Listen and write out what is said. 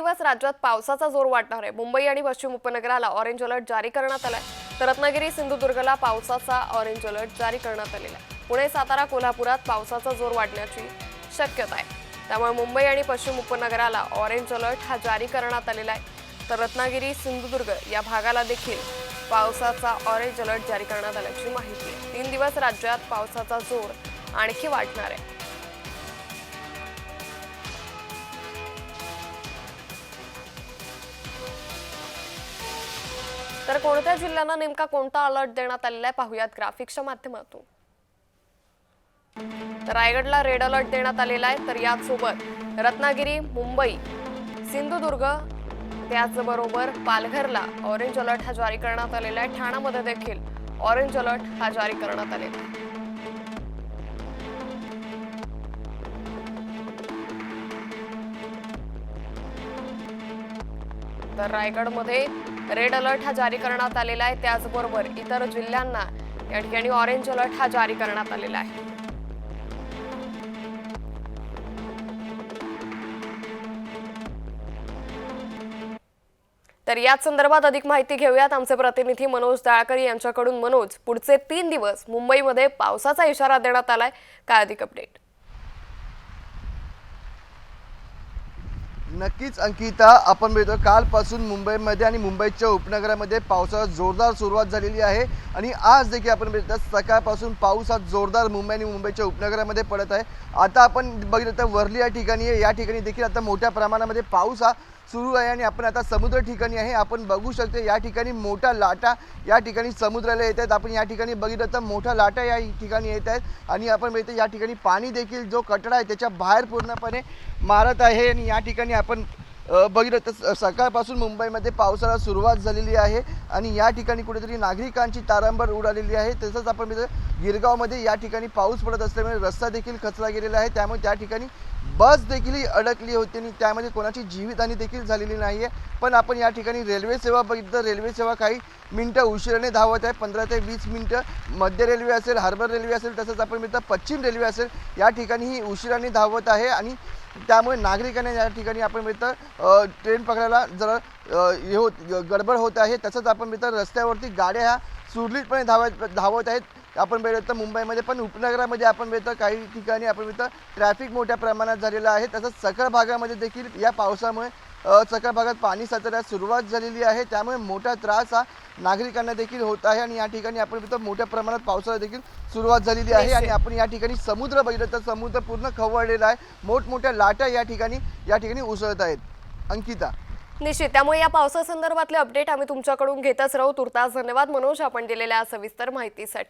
दिवस राज्यात पावसाचा जोर वाढणार आहे. मुंबई आणि पश्चिम उपनगराला ऑरेंज अलर्ट जारी करण्यात आलाय. तर रत्नागिरी सिंधुदुर्गला पावसाचा ऑरेंज अलर्ट जारी करण्यात आलेला आहे. पुणे सातारा कोल्हापुरात पावसाचा जोर वाढण्याची शक्यता आहे. त्यामुळे मुंबई आणि पश्चिम उपनगराला ऑरेंज अलर्ट हा जारी करण्यात आलेला आहे. तर रत्नागिरी सिंधुदुर्ग या भागाला देखील पावसाचा ऑरेंज अलर्ट जारी करण्यात आल्याची माहिती आहे. तीन दिवस राज्यात पावसाचा जोर आणखी वाढणार आहे. तर कोणत्या जिल्ह्यांना नेमका कोणता अलर्ट देण्यात आलेला आहे पाहुयात ग्राफिक्सच्या माध्यमातून. तर रायगडला रेड अलर्ट देण्यात आलेला आहे तर याचसोबत रत्नागिरी मुंबई सिंधुदुर्ग त्याचबरोबर पालघरला ऑरेंज अलर्ट हा जारी करण्यात आलेला आहे. ठाण्यामध्ये देखील ऑरेंज अलर्ट हा जारी करण्यात आलेला आहे. तर रायगडमध्ये रेड अलर्ट हा जारी करण्यात आलेला आहे. त्याचबरोबर इतर जिल्ह्यांना या ठिकाणी ऑरेंज अलर्ट हा जारी करण्यात आलेला आहे. तर याच संदर्भात अधिक माहिती घेऊयात. आमचे प्रतिनिधी मनोज दाळकर यांच्याकडून. मनोज पुढचे तीन दिवस मुंबईमध्ये पावसाचा इशारा देण्यात आलाय. काय अधिक अपडेट नक्कीच अंकिता आपण मिळतो कालपासून मुंबईमध्ये आणि मुंबईच्या उपनगरामध्ये पावसाला जोरदार सुरुवात झालेली आहे. आणि आज देखील आपण मिळतो सकाळपासून पाऊस हा जोरदार मुंबई आणि मुंबईच्या उपनगरामध्ये पडत आहे. आता आपण बघितलं तर वर्ली या ठिकाणी आहे. या ठिकाणी देखील आता मोठ्या प्रमाणामध्ये पाऊस हा सुरू आहे आणि आपण आता समुद्र ठिकाणी आहे. आपण बघू शकतो या ठिकाणी मोठा लाटा या ठिकाणी समुद्राला येत आहेत. आपण या ठिकाणी बघितलं तर मोठा लाटा या ठिकाणी येत आहेत. आणि आपण बघितलं या ठिकाणी पाणी देखील जो कटडा आहे त्याच्या बाहेर पूर्णपणे मारत आहे. आणि या ठिकाणी आपण बघितलं तर सकाळपासून मुंबईमध्ये पावसाला सुरुवात झालेली आहे आणि या ठिकाणी कुठेतरी नागरिकांची तारांबर उडालेली आहे. तसंच आपण बघितलं गिरगावमध्ये या ठिकाणी पाऊस पडत असल्यामुळे रस्ता देखील खचला गेलेला आहे. त्यामुळे त्या ठिकाणी बस देखील अडकली होती आणि त्यामध्ये कोणाची जीवितहानी देखील झालेली नाही आहे पण आपण या ठिकाणी रेल्वे सेवा बघितलं तर रेल्वे सेवा काही मिनटं उशिराने धावत आहे. पंधरा ते वीस मिनटं मध्य रेल्वे असेल हार्बर रेल्वे असेल तसंच आपण मिळतं पश्चिम रेल्वे असेल या ठिकाणी ही उशिराने धावत आहे आणि त्यामुळे नागरिकांना या ठिकाणी आपण मिळतं ट्रेन पकडायला जरा हे होत गडबड होत आहे. तसंच आपण मिळतं रस्त्यावरती गाड्या ह्या सुरळीतपणे धावत धावत आहेत. आपण बघितलं तर मुंबईमध्ये पण उपनगरामध्ये आपण बघितलं काही ठिकाणी आपण बघितलं ट्रॅफिक मोठ्या प्रमाणात झालेलं आहे. तसंच सखल भागामध्ये देखील या पावसामुळे सखल भागात पाणी साचण्यास सुरुवात झालेली आहे. त्यामुळे मोठा त्रास हा नागरिकांना देखील होत आहे आणि या ठिकाणी आपण बघितलं मोठ्या प्रमाणात पावसाला देखील सुरुवात झालेली आहे आणि आपण या ठिकाणी समुद्र बघितलं तर समुद्र पूर्ण खवळलेला आहे. मोठमोठ्या लाटा या ठिकाणी या ठिकाणी उसळत आहेत. अंकिता. निश्चित. त्यामुळे या पावसासंदर्भातले अपडेट आम्ही तुमच्याकडून घेतच राहू. तुर्तास धन्यवाद मनोज आपण दिलेल्या सविस्तर माहितीसाठी.